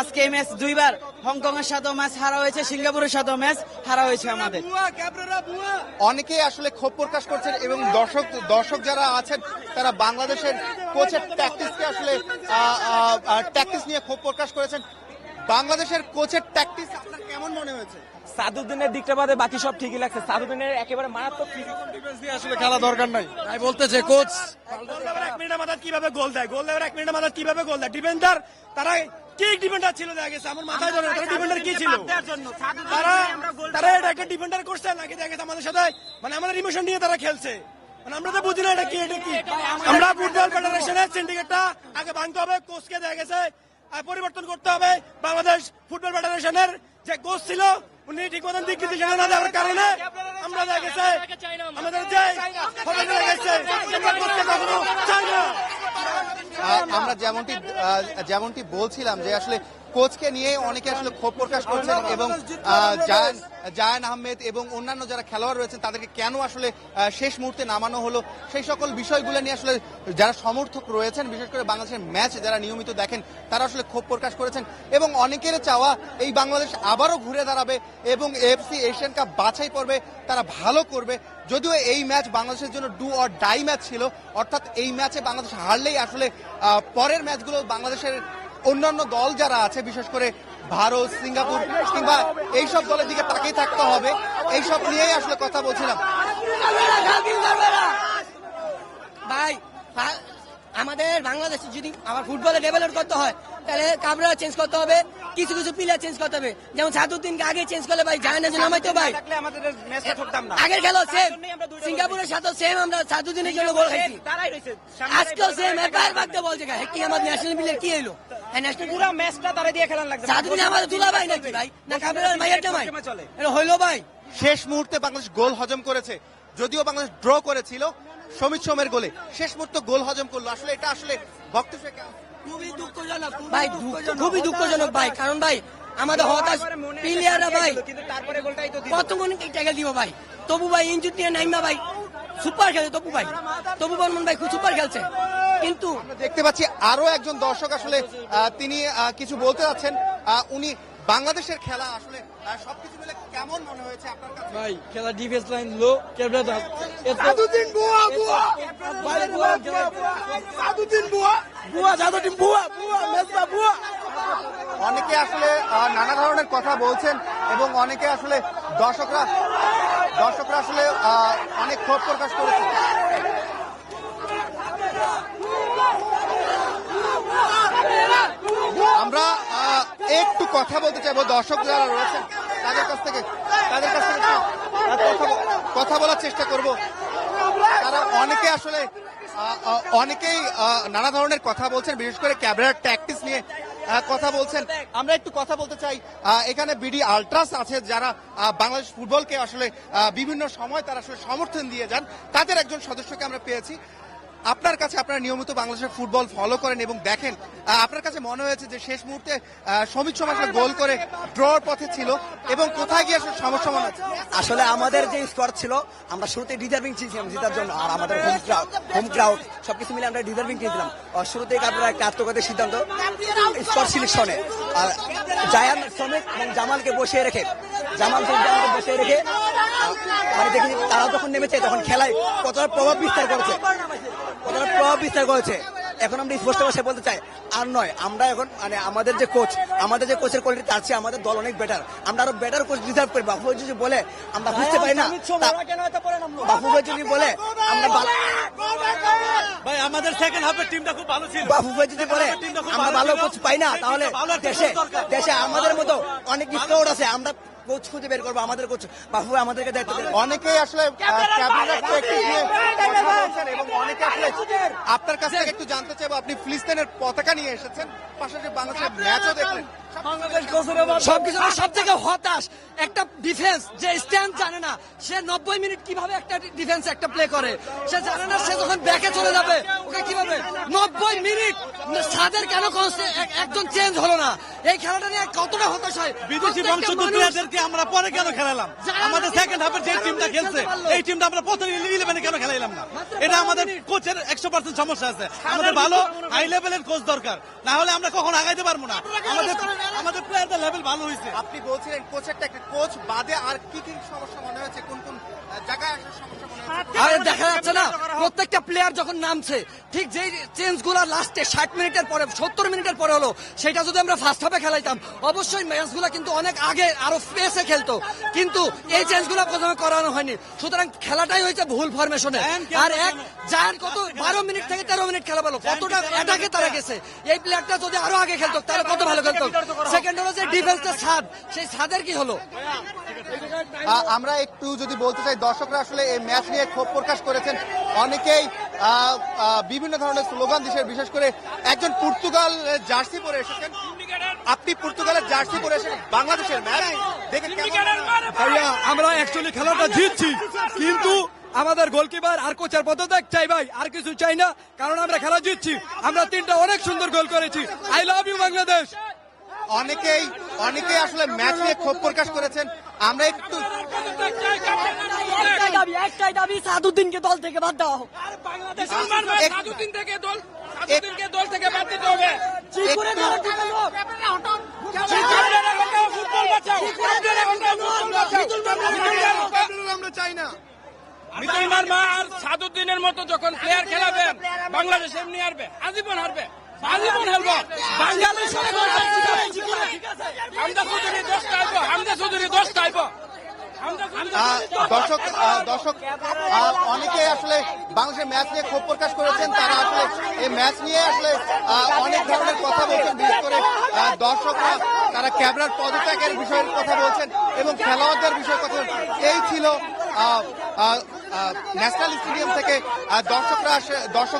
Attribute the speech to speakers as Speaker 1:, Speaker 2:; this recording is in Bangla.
Speaker 1: আজকে এই ম্যাচ দুইবার। হংকং এর সাথেও ম্যাচ হারা হয়েছে সিঙ্গাপুরের সাথেও ম্যাচ হারা হয়েছে আমাদের।
Speaker 2: অনেকেই আসলে ক্ষোভ প্রকাশ করছেন এবং দর্শক দর্শক যারা আছেন তারা বাংলাদেশের কোচের ট্যাকটিসকে আসলে ট্যাকটিস নিয়ে ক্ষোভ প্রকাশ করেছেন। বাংলাদেশের কোচের ট্যাকটিস আপনার কেমন মনে হয়েছে?
Speaker 3: সাদুদ্দিনের দিকটা বাদে বাকি সব ঠিকই লাগছে। সাদুদ্দিনের একেবারে মারাত্মক
Speaker 4: আসলে খেলা দরকার নাই। তাই বলতেছে কোচ
Speaker 5: এক মিনিটের মাথায় কীভাবে গোল দেয়? গোল দেওয়ার এক মিনিটের মাথায় কীভাবে গোল দেয়? ডিফেন্ডার তারা কি ডিফেন্ডার ছিল দেখা গেছে আমার মাথায় ধরে তারা ডিফেন্ডার কি ছিল? তারা তারা এটা একটা ডিফেন্ডার করছে নাকি দেখা গেছে আমাদের সাথে। মানে আমাদের ইমোশন নিয়ে তারা খেলছে। মানে আমরা তো বুঝি না এটা কি এটা কি। আমরা ফুটবল ফেডারেশনের সিন্ডিকেটটা আগে ভাঙতে হবে কোচকে দেখা গেছে। আর পরিবর্তন করতে হবে। বাংলাদেশ ফুটবল ফেডারেশনের যে কোচ ছিল উনি ঠিক মতন দিক নির্দেশনা না দেওয়ার কারণে আমরা দেখা গেছে। আমাদের যে দেখা গেছে। আমরা
Speaker 2: যেমনটি যেমনটি বলছিলাম যে আসলে কোচকে নিয়ে অনেকে আসলে ক্ষোভ প্রকাশ করছেন এবং জায়ান আহমেদ এবং অন্যান্য যারা খেলোয়াড় রয়েছেন তাদেরকে কেন আসলে শেষ মুহূর্তে নামানো হলো? সেই সকল বিষয়গুলো নিয়ে আসলে যারা সমর্থক রয়েছেন বিশেষ করে বাংলাদেশের ম্যাচ যারা নিয়মিত দেখেন তারা আসলে ক্ষোভ প্রকাশ করেছেন এবং অনেকের চাওয়া এই বাংলাদেশ আবারও ঘুরে দাঁড়াবে এবং এফসি এশিয়ান কাপ বাছাই পর্বে তারা ভালো করবে। যদিও এই ম্যাচ বাংলাদেশের জন্য ডু অর ডাই ম্যাচ ছিল অর্থাৎ এই ম্যাচে বাংলাদেশ হারলেই আসলে আহ, পরের ম্যাচগুলো বাংলাদেশের অন্যান্য দল যারা আছে, বিশেষ করে ভারত, সিঙ্গাপুর, কিংবা এইসব দলের দিকে তাকিয়ে থাকতে হবে। এইসব নিয়েই আসলে কথা বলছিলাম।
Speaker 6: ভাই আমাদের বাংলাদেশে যদি আমার ফুটবলে ডেভেলপ করতে হয় তাহলে কাবরা চেঞ্জ করতে হবে কিছু কিছু প্লেয়ার চেঞ্জ করতে হবে। যেমন সাদুদ্দিনকে আগে চেঞ্জ করলে ভাই যায় না যে নামাইতো ভাই।
Speaker 3: থাকলে আমাদের ম্যাচটা ঠকতাম না।
Speaker 6: আগের খেলো সেম সিঙ্গাপুরের সাথে সেম আমরা সাদুদ্দিনের জন্য গোল খাইছি আজকেও সেম একবার ভাগতে বলছে কি আমার ন্যাশনাল প্লেয়ার কি এলো? হ্যাঁ
Speaker 3: পুরো ম্যাচটা তারা দিয়ে খেলার লাগছে।
Speaker 6: সাদুদ্দিন আমাদের দুলা ভাই নাকি ভাই? না কাবরার মাইয়ার জামাই এটা হইল ভাই।
Speaker 2: শেষ মুহূর্তে বাংলাদেশ গোল হজম করেছে। যদিও বাংলাদেশ ড্র করেছিল সমিত সোমের গোলে। শেষ মুহূর্তে গোল হজম করল। আসলে এটা আসলে বক্তব্য
Speaker 6: ভাই খুবই দুঃখজনক ভাই কারণ ভাই আমাদের হতাশ প্লেয়াররা ভাই।
Speaker 3: কিন্তু তারপরে গোলটাই তো দিল।
Speaker 6: কত টাকা দিব ভাই। তবু ভাই ইঞ্জুর নিয়ে নাইমা ভাই সুপার খেলে তবু ভাই। তবু বর্মন ভাই খুব সুপার খেলছে। কিন্তু
Speaker 2: দেখতে পাচ্ছি আরও একজন দর্শক আসলে তিনি কিছু বলতে যাচ্ছেন। আহ, উনি বাংলাদেশের খেলা আসলে সবকিছু মিলে কেমন মনে হয়েছে আপনার কাছে?
Speaker 4: ভাই খেলা ডিফেন্স লাইন লো ক্যাবরা
Speaker 5: সাদুদ্দিন বুয়া বুয়া!
Speaker 4: ভাই বুয়া
Speaker 5: সাদুদ্দিন বুয়া!
Speaker 2: অনেকে আসলে নানা ধরনের কথা বলছেন এবং অনেকে আসলে দর্শকরা দর্শকরা আসলে অনেক ক্ষোভ প্রকাশ করেছে আমরা একটু কথা বলতে চাইব, দর্শক যারা রয়েছেন, তাদের কাছ থেকে, তাদের কাছ থেকে কথা বলার চেষ্টা করব। তারা অনেকে আসলে অনেকেই নানা ধরনের কথা বলছেন, বিশেষ করে ক্যামেরার ট্যাকটিস নিয়ে কথা বলছেন। আমরা একটু কথা বলতে চাই এখানে বিডি আলট্রাস আছে যারা বাংলাদেশ ফুটবলকে আসলে বিভিন্ন সময় তারা আসলে সমর্থন দিয়ে যান। তাদের একজন সদস্যকে আমরা পেয়েছি। আপনার কাছে আপনারা নিয়মিত বাংলাদেশের ফুটবল ফলো করেন এবং দেখেন আপনার কাছে মনে হয়েছে যে শেষ মুহূর্তে সমিত সোম গোল করে ড্রর পথে ছিল এবং কোথায় গিয়ে সমস্যা মনে হচ্ছে?
Speaker 7: আসলে আমাদের যে স্কোর ছিল, আমরা শুরুতে ডিজার্ভিং ছিলাম জেতার জন্য, আর আমাদের হোম ক্রাউড হোম ক্রাউড সবকিছু মিলে আমরা ডিজার্ভিং চেয়েছিলাম আর শুরুতেই আপনারা একটা আত্মঘাতের সিদ্ধান্ত স্কোর সিলেকশনে আর জায়ান শ্রমিক এবং জামালকে বসিয়ে রেখে, জামাল জামালকে বসিয়ে রেখে মানে দেখি তারা যখন নেমেছে তখন খেলায় কতটা প্রভাব বিস্তার করেছে। কতটা প্রভাব বিস্তার করেছে। এখন আমরা স্পষ্ট ভাষায় বলতে চাই আর নয় আমরা এখন মানে আমাদের যে কোচ আমাদের যে কোচের কোয়ালিটি তার চেয়ে আমাদের দল অনেক বেটার আমরা আরও বেটার কোচ ডিজার্ভ করি। বাফু যদি বলে আমরা বুঝতে পারি না বাফু ভাই যদি বলে আমরা ভালো-
Speaker 5: ভাই আমাদের সেকেন্ড হাফের টিমটা খুব ভালো ছিল।
Speaker 7: বাফু ভাই যদি বলে আমরা ভালো কোচ পাই না তাহলে দেশে দেশে আমাদের মতো অনেক স্কাউট আছে আমরা কোচ খুঁজে বের করব আমাদের কোচ। বাহু আমাদেরকে দায়িত্ব
Speaker 2: অনেকেই আসলে এবং অনেকে আসলে আপনার কাছে থেকে একটু জানতে চাইব আপনি ফিলিস্তিনের পতাকা নিয়ে এসেছেন পাশাপাশি বাংলাদেশের ম্যাচও দেখলেন।
Speaker 6: সবকিছু সব থেকে হতাশ। একটা ডিফেন্স যে স্ট্যান্ড জানে না সে নব্বই মিনিট কীভাবে একটা ডিফেন্স একটা প্লে করে? সে জানে না সে যখন ব্যাকে চলে যাবে ওকে কীভাবে? নব্বই মিনিট সাদের কেন একজন চেঞ্জ হলো না? এই খেলাটা নিয়ে কতটা হতাশ হয়?
Speaker 5: বিদেশি
Speaker 6: প্রত্যেকটা
Speaker 5: বংশোদ্ভূত
Speaker 6: মানুষ-
Speaker 5: প্লেয়ারদেরকে আমরা পরে কেন খেলালাম? আমাদের সেকেন্ড হাফের যে টিমটা খেলছে এই টিমটা আমরা প্রথম ইলেভেনে কেন খেলাইলাম না? এটা আমাদের। কোচের একশো পার্সেন্ট সমস্যা আছে। আমাদের ভালো হাই লেভেলের কোচ দরকার। না হলে আমরা কখন আগাইতে পারব না। আমাদের
Speaker 8: আমাদের প্লেয়ারদের লেভেল ভালো হয়েছে।
Speaker 2: আপনি বলছিলেন কোচের একটা কোচ বাদে আর কি কি সমস্যা মনে হয়েছে? কোন কোন জায়গায় আসলে সমস্যা মনে হয়েছে?
Speaker 6: আরে দেখা যাচ্ছে না। প্রত্যেকটা প্লেয়ার যখন নামছে ঠিক যেই চেঞ্জগুলা লাস্টে ষাট মিনিটের পরে সত্তর মিনিটের পরে হলো সেটা যদি আমরা ফার্স্ট হাফে খেলাইতাম অবশ্যই ম্যাচগুলা কিন্তু অনেক আগে আরও স্পেসে খেলতো। কিন্তু এই চেঞ্জগুলা প্রথমে করানো হয়নি। সুতরাং খেলাটাই হয়েছে ভুল ফরমেশনে আর এক জায়ান কত বারো মিনিট থেকে তেরো মিনিট খেলা পেল কতটা অ্যাটাকে তারা গেছে? এই প্লেয়ারটা যদি আরও আগে খেলতো তাহলে কত ভালো খেলতো? সেকেন্ড হলো যে ডিফেন্সের ছাদ সেই ছাদের কি হলো?
Speaker 2: আমরা একটু যদি বলতে চাই দর্শকরা আসলে এই ম্যাচ নিয়ে ক্ষোভ প্রকাশ করেছেন। অনেকেই বিভিন্ন ধরনের স্লোগান দিয়েছেন বিশেষ করে একজন পর্তুগাল জার্সি পরে এসেছেন। আপনি পর্তুগালের জার্সি পরে এসেছেন বাংলাদেশের ম্যাচ দেখে
Speaker 9: ভাইয়া আমরা অ্যাকচুয়ালি খেলাটা জিতছি কিন্তু আমাদের গোলকিপার আর কোচের পদত্যাগ চাই ভাই আর কিছু চাই না কারণ আমরা খেলা জিতছি। আমরা তিনটা অনেক সুন্দর গোল করেছি। আই লাভ ইউ বাংলাদেশ
Speaker 2: অনেকেই অনেকেই আসলে ম্যাচ নিয়ে ক্ষোভ প্রকাশ করেছেন। আমরা একটু
Speaker 6: একটাই দাবি একটাই দাবি সাদুদ্দিনকে দল থেকে বাদ দেওয়া হোক।
Speaker 5: সাদুদ্দিন থেকে দল সাদুদ্দিনকে দল থেকে বাদ দিতে হবে।
Speaker 6: চিকুরে ধরো টিপে লোক।
Speaker 5: ফুটবল বাঁচাও।
Speaker 2: আমরা চাই না।
Speaker 5: মিতুল মার্মা আর সাদুদ্দিনের মতো যখন প্লেয়ার খেলাবেন বাংলাদেশ এমনি হারবে। আজীবন হারবে। আজীবন হারবো। বাংলাদেশ
Speaker 2: দর্শক দর্শক অনেকে আসলে বাংলাদেশের ম্যাচ নিয়ে ক্ষোভ প্রকাশ করেছেন। তারা আসলে এই ম্যাচ নিয়ে আসলে অনেক ধরনের কথা বলছেন, বিশেষ করে দর্শকরা, তারা ক্যামেরার পদত্যাগের বিষয়ের কথা বলছেন এবং খেলোয়াড়দের বিষয়ে কথা এই ছিল ন্যাশনাল স্টেডিয়াম থেকে দর্শকরা দর্শক